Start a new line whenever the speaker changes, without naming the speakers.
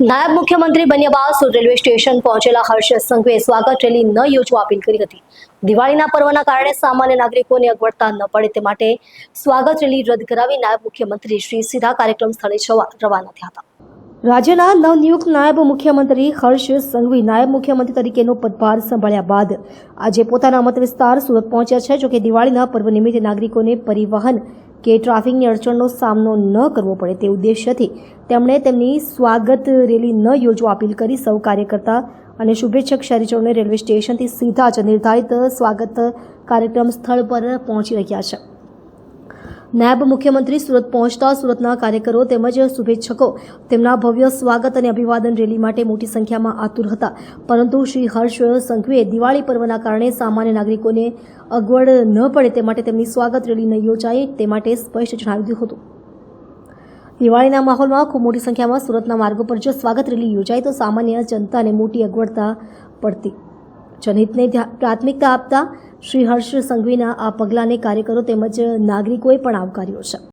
નાયબ મુખ્યમંત્રી બન્યા બાદ રેલવે સ્ટેશન પહોંચેલા હર્ષ સંઘવીએ સ્વાગત રેલી ન યોજવા અપીલ કરી હતી. દિવાળીના પર્વના કારણે સામાન્ય નાગરિકોને અગવડતા ન પડે તે માટે સ્વાગત રેલી રદ કરાવી નાયબ મુખ્યમંત્રી શ્રી સીધા કાર્યક્રમ સ્થળે રવાના થયા હતા. રાજ્યના નવનિયુક્ત નાયબ મુખ્યમંત્રી હર્ષ સંઘવી નાયબ મુખ્યમંત્રી તરીકેનો પદભાર સંભાળ્યા બાદ આજે પોતાના મત વિસ્તાર સુરત પહોંચ્યા છે, જોકે દિવાળીના પર્વ નિમિત્તે નાગરિકોને પરિવહન કે ટ્રાફિકની અડચણનો સામનો ન કરવો પડે તે ઉદ્દેશ્યથી તેમણે તેમની સ્વાગત રેલી ન યોજવા અપીલ કરી સૌ કાર્યકર્તા અને શુભેચ્છક શહેરીજનોને રેલવે સ્ટેશનથી સીધા જ નિર્ધારિત સ્વાગત કાર્યક્રમ સ્થળ પર પહોંચી રહ્યા છે. નાયબ મુખ્યમંત્રી સુરત પહોંચતા સુરતના કાર્યકરો તેમજ શુભેચ્છકો તેમના ભવ્ય સ્વાગત અને અભિવાદન રેલી માટે મોટી સંખ્યામાં આતુર હતા. પરંતુ શ્રી હર્ષ સંઘવીએ દિવાળી પર્વના કારણે સામાન્ય નાગરિકોને અગવડ ન પડે તે માટે તેમની સ્વાગત રેલી ન યોજાય તે માટે સ્પષ્ટ જણાવી દીધું હતું. દિવાળીના માહોલમાં ખૂબ મોટી સંખ્યામાં સુરતના માર્ગો પર જો સ્વાગત રેલી યોજાય તો સામાન્ય જનતાને મોટી અગવડતા પડતી. જનહિતને પ્રાથમિકતા આપતા શ્રી હર્ષ સંઘવીના આ પગલાંને કાર્યકરો તેમજ નાગરિકોએ પણ આવકાર્યો છે.